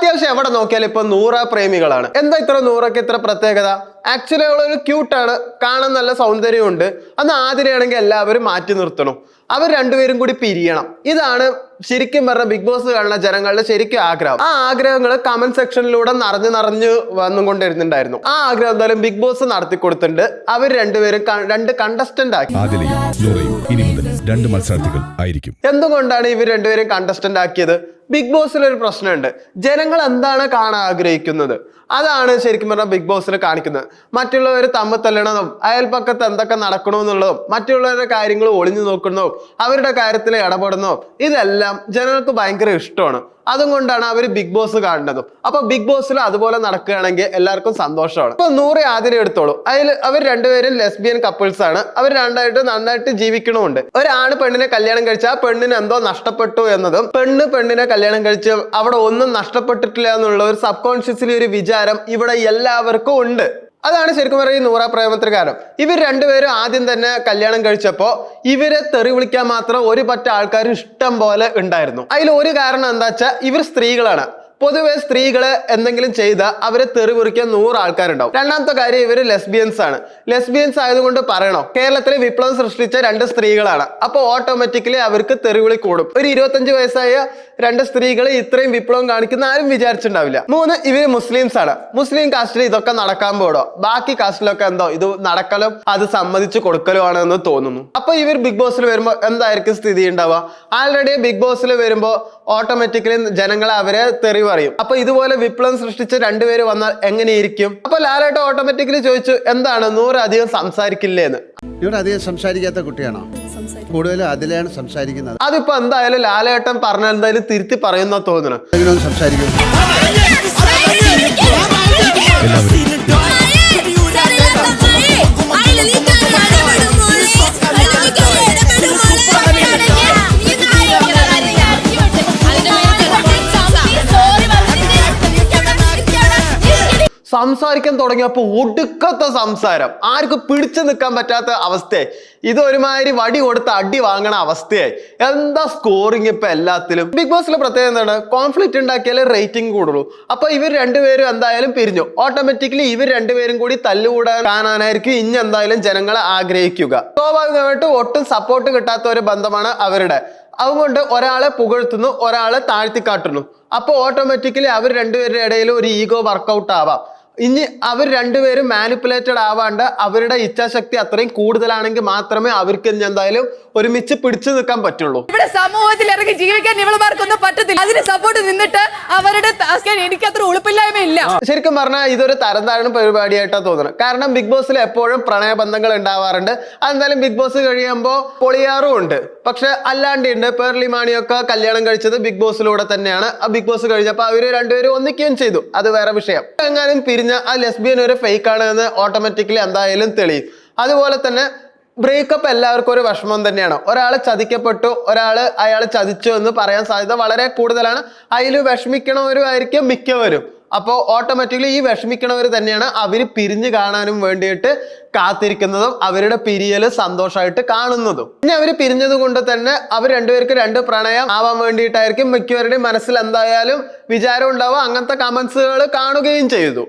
അത്യാവശ്യം എവിടെ നോക്കിയാലും ഇപ്പൊ നൂറ പ്രേമികളാണ്. എന്താ ഇത്ര നൂറൊക്കെ ഇത്ര പ്രത്യേകത? ആക്ച്വലി അവളൊരു ക്യൂട്ടാണ് കാണാൻ നല്ല സൗന്ദര്യം ഉണ്ട്. അന്ന് ആതിരയാണെങ്കിൽ എല്ലാവരും മാറ്റി നിർത്തണം. അവർ രണ്ടുപേരും കൂടി പിരിയണം. ഇതാണ് ശരിക്കും പറഞ്ഞ ബിഗ് ബോസ് കാണുന്ന ജനങ്ങളുടെ ശരിക്കും ആഗ്രഹം. ആ ആഗ്രഹങ്ങൾ കമന്റ് സെക്ഷനിലൂടെ നിറഞ്ഞു നിറഞ്ഞു വന്നുകൊണ്ടിരുന്നുണ്ടായിരുന്നു. ആ ആഗ്രഹം എന്തായാലും ബിഗ് ബോസ് നടത്തി കൊടുത്തിട്ടുണ്ട് അവർ രണ്ടുപേരും രണ്ട് കണ്ടസ്റ്റന്റ് ആക്കി. രണ്ട് മത്സരാർത്ഥികൾ ആയിരിക്കും. എന്തുകൊണ്ടാണ് ഇവർ രണ്ടുപേരും കണ്ടസ്റ്റന്റ് ആക്കിയത്? ബിഗ് ബോസിൽ ഒരു പ്രശ്നമുണ്ട്. ജനങ്ങൾ എന്താണ് കാണാൻ ആഗ്രഹിക്കുന്നത്? അതാണ് ശരിക്കും പറഞ്ഞാൽ ബിഗ് ബോസിൽ കാണിക്കുന്നത്. മറ്റുള്ളവർ തമ്മിൽ തല്ലണതും അയൽപ്പക്കത്ത് എന്തൊക്കെ നടക്കണമെന്നുള്ളതും മറ്റുള്ളവരുടെ കാര്യങ്ങൾ ഒളിഞ്ഞു നോക്കുന്നതും അവരുടെ കാര്യത്തിൽ ഇടപെടുന്നതും ഇതെല്ലാം ജനങ്ങൾക്ക് ഭയങ്കര ഇഷ്ടമാണ്. അതുകൊണ്ടാണ് അവർ ബിഗ് ബോസ് കാണുന്നതും. അപ്പൊ ബിഗ് ബോസിൽ അതുപോലെ നടക്കുകയാണെങ്കിൽ എല്ലാവർക്കും സന്തോഷമാണ്. ഇപ്പൊ നൂറ് ആതിര എടുത്തോളൂ. അതിൽ അവർ രണ്ടുപേരും ലെസ്ബിയൻ കപ്പിൾസ് ആണ്. അവർ രണ്ടായിട്ട് നന്നായിട്ട് ജീവിക്കണമുണ്ട്. ഒരാണ് പെണ്ണിനെ കല്യാണം കഴിച്ച ആ പെണ്ണിന് എന്തോ നഷ്ടപ്പെട്ടു എന്നതും പെണ്ണ് പെണ്ണിനെ കല്യാണം കഴിച്ച് അവിടെ ഒന്നും നഷ്ടപ്പെട്ടിട്ടില്ല എന്നുള്ള ഒരു സബ് കോൺഷ്യസിലെ ഒരു വിചാരം ഇവിടെ എല്ലാവർക്കും ഉണ്ട്. അതാണ് ശരിക്കും പറയുക നൂറ പ്രേമത്തിന് കാരണം ഇവർ രണ്ടുപേരും ആദ്യം തന്നെ കല്യാണം കഴിച്ചപ്പോൾ ഇവരെ തെറി വിളിക്കാൻ മാത്രം ഒരു പറ്റ ആൾക്കാർ ഇഷ്ടം പോലെ ഉണ്ടായിരുന്നു. അതിൽ ഒരു കാരണം എന്താ വെച്ചാൽ ഇവർ സ്ത്രീകളാണ്. പൊതുവെ സ്ത്രീകൾ എന്തെങ്കിലും ചെയ്ത അവരെ തെറി കുറിക്കാൻ നൂറ് ആൾക്കാരുണ്ടാവും. രണ്ടാമത്തെ കാര്യം ഇവർ ലെസ്ബിയൻസ് ആണ്. ലെസ്ബിയൻസ് ആയതുകൊണ്ട് പറയണോ? കേരളത്തിലെ വിപ്ലവം സൃഷ്ടിച്ച രണ്ട് സ്ത്രീകളാണ്. അപ്പോൾ ഓട്ടോമാറ്റിക്കലി അവർക്ക് തെറിവിളി കൂടും. ഒരു ഇരുപത്തഞ്ച് വയസ്സായ രണ്ട് സ്ത്രീകൾ ഇത്രയും വിപ്ലവം കാണിക്കുന്ന ആരും വിചാരിച്ചിട്ടുണ്ടാവില്ല. മൂന്ന് ഇവർ മുസ്ലിംസ് ആണ്. മുസ്ലിം കാസ്റ്റിൽ ഇതൊക്കെ നടക്കാൻ പോടോ ബാക്കി കാസ്റ്റിലൊക്കെ എന്തോ? ഇത് നടക്കലും അത് സമ്മതിച്ചു കൊടുക്കലും ആണെന്ന് തോന്നുന്നു. അപ്പൊ ഇവർ ബിഗ് ബോസിൽ വരുമ്പോൾ എന്തായിരിക്കും സ്ഥിതി ഉണ്ടാവുക? ആൾറെഡി ബിഗ് ബോസിൽ വരുമ്പോൾ ഓട്ടോമാറ്റിക്കലി ജനങ്ങളെ അവരെ തെറി പറയും. അപ്പൊ ഇതുപോലെ വിപ്ലവം സൃഷ്ടിച്ച് രണ്ടുപേര് വന്നാൽ എങ്ങനെയിരിക്കും? അപ്പൊ ലാലേട്ട ഓട്ടോമാറ്റിക്കലി ചോദിച്ചു എന്താണ്? നൂറധികം അധികം സംസാരിക്കില്ലേ എന്ന് ഇവിടെ അധികം സംസാരിക്കാത്ത കുട്ടിയാണോ? കൂടുതലും അതിലാണ് സംസാരിക്കുന്നത്. അതിപ്പോ എന്തായാലും ലാലേട്ടൻ പറഞ്ഞ എന്തായാലും തിരുത്തി പറയുന്ന തോന്നുന്നു. സംസാരിക്കുന്നു സംസാരിക്കും സംസാരിക്കാൻ തുടങ്ങിയപ്പോൾ ഒടുക്കത്തെ സംസാരം. ആർക്കും പിടിച്ചു നിൽക്കാൻ പറ്റാത്ത ഇത് ഒരുമാതിരി വടി കൊടുത്ത് അടി വാങ്ങണ അവസ്ഥയായി. എന്താ സ്കോറിങ് ഇപ്പൊ എല്ലാത്തിലും? ബിഗ് ബോസിലെ പ്രത്യേകത എന്താണ്? കോൺഫ്ലിക്റ്റ് ഉണ്ടാക്കിയാലേ റേറ്റിംഗ് കൂടുള്ളൂ. അപ്പൊ ഇവർ രണ്ടുപേരും എന്തായാലും പിരിഞ്ഞു. ഓട്ടോമാറ്റിക്കലി ഇവർ രണ്ടുപേരും കൂടി തല്ലുകൂടാൻ കാണാനായിരിക്കും ഇനി എന്തായാലും ജനങ്ങളെ ആഗ്രഹിക്കുക. സ്വാഭാവികമായിട്ടും ഒട്ടും സപ്പോർട്ട് കിട്ടാത്ത ഒരു ബന്ധമാണ് അവരുടെ. അതുകൊണ്ട് ഒരാളെ പുകഴ്ത്തുന്നു ഒരാളെ താഴ്ത്തിക്കാട്ടുന്നു. അപ്പോൾ ഓട്ടോമാറ്റിക്കലി അവർ രണ്ടുപേരുടെ ഇടയിൽ ഒരു ഈഗോ വർക്കൗട്ട് ആവാം. ഇനി അവർ രണ്ടുപേരും മാനിപ്പുലേറ്റഡ് ആവാണ്ട് അവരുടെ ഇച്ഛാശക്തി അത്രയും കൂടുതലാണെങ്കിൽ മാത്രമേ അവർക്ക് ഇനി എന്തായാലും ഒരുമിച്ച് പിടിച്ചു നിൽക്കാൻ പറ്റുള്ളൂ. ഇവിടെ സമൂഹത്തിൽ ഇറങ്ങി ജീവിക്കാൻ ഇവളുമാർക്കൊന്നും പറ്റത്തില്ല. അതിന് സപ്പോർട്ട് നിന്നിട്ട് അവരുടെ എനിക്ക് അത്ര ഉളുപ്പില്ലായ്മ ഇല്ല ശരിക്കും പറഞ്ഞാൽ ഇതൊരു തരം താഴ്ന്ന പരിപാടിയായിട്ടാണ് തോന്നുന്നത്. കാരണം ബിഗ് ബോസിൽ എപ്പോഴും പ്രണയബന്ധങ്ങൾ ഉണ്ടാവാറുണ്ട്. അതെന്തായാലും ബിഗ് ബോസ് കഴിയുമ്പോൾ പൊളിയാറും ഉണ്ട്. പക്ഷെ അല്ലാണ്ട് ഉണ്ട് പേർലി മാണിയൊക്കെ കല്യാണം കഴിച്ചത് ബിഗ് ബോസിലൂടെ തന്നെയാണ്. ആ ബിഗ് ബോസ് കഴിഞ്ഞപ്പോൾ അവർ രണ്ടുപേരും ഒന്നിക്കുകയും ചെയ്തു. അത് വേറെ വിഷയം. എങ്ങാനും പിരിഞ്ഞ ആ ലെസ്ബിയൻ ഒരു ഫേക്ക് ആണ് എന്ന് ഓട്ടോമാറ്റിക്കലി എന്തായാലും തെളിയും. അതുപോലെ തന്നെ ബ്രേക്കപ്പ് എല്ലാവർക്കും ഒരു വിഷമം തന്നെയാണ്. ഒരാൾ ചതിക്കപ്പെട്ടു ഒരാൾ അയാൾ ചതിച്ചു എന്ന് പറയാൻ സാധ്യത വളരെ കൂടുതലാണ്. അതിൽ വിഷമിക്കണവരുമായിരിക്കും മിക്കവരും. അപ്പോൾ ഓട്ടോമാറ്റിക്കലി ഈ വിഷമിക്കണവർ തന്നെയാണ് അവർ പിരിഞ്ഞു കാണാനും വേണ്ടിയിട്ട് കാത്തിരിക്കുന്നതും അവരുടെ പിരിയൽ സന്തോഷമായിട്ട് കാണുന്നതും. ഇനി അവർ പിരിഞ്ഞത് കൊണ്ട് തന്നെ അവർ രണ്ടുപേർക്ക് രണ്ട് പ്രണയം ആവാൻ വേണ്ടിയിട്ടായിരിക്കും മിക്കവരുടെയും മനസ്സിൽ എന്തായാലും വിചാരം ഉണ്ടാവുക. അങ്ങനത്തെ കമൻസുകൾ കാണുകയും ചെയ്തു.